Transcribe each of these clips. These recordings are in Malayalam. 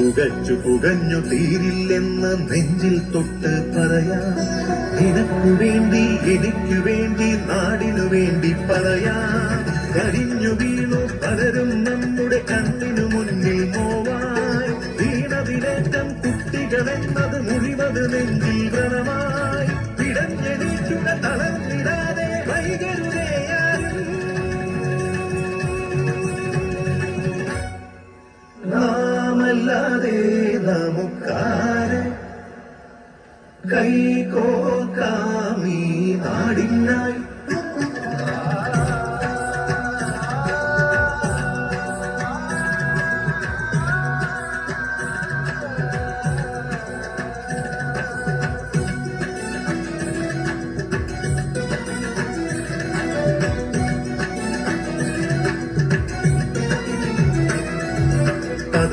പുകച്ചു പുകഞ്ഞു തീരില്ലെന്ന് നെഞ്ചിൽ തൊട്ട് പറയാ. നിനക്കു വേണ്ടി എനിക്ക് വേണ്ടി നാടിനു വേണ്ടി പറയാ. കരിഞ്ഞു വീണു പലരും നമ്മുടെ കണ്ണിനു മുന്നിൽ മോവായി വീണതിലേറ്റം കുട്ടികളെന്നത് മുഴിവത് നെഞ്ചിൽ വ്രണമായി കൈ കോക്കാമീ ആടിനായി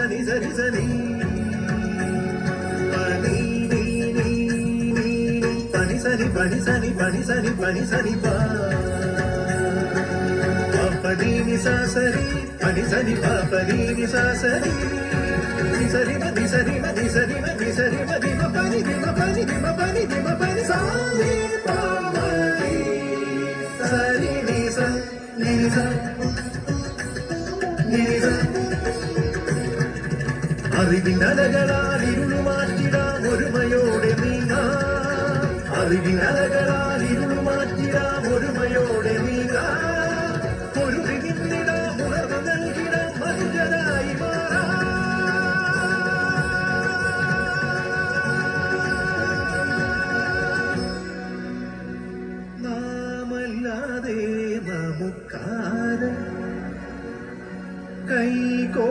సరి సరి సరి పని సరి పని సరి పని సరి పని సరి పని సాసరి పని సరి పని సాసరి. సరి మది సరి మది సరి మది సరి మది పని దిమ పని దిమ పని దిమ పని. సారి పామరి సరి నిస నిస నిస അറിവിൻ അലകളാൽ ഇരുളു മാറ്റിടാൻ ഒരുമയോടെ നീങ്ങാ. അറിവിൻ അലകളാൽ ഇരുളു മാറ്റിടാൻ ഒരുമയോടെ നീങ്ങാ. ഒരു നിന്നിടാം ഉണർവ് നൽകിടാം മനുഷ്യരായി മാറാ. നാമല്ലാതെ നമുക്കാരം കൈകോർക്കാമീതാ.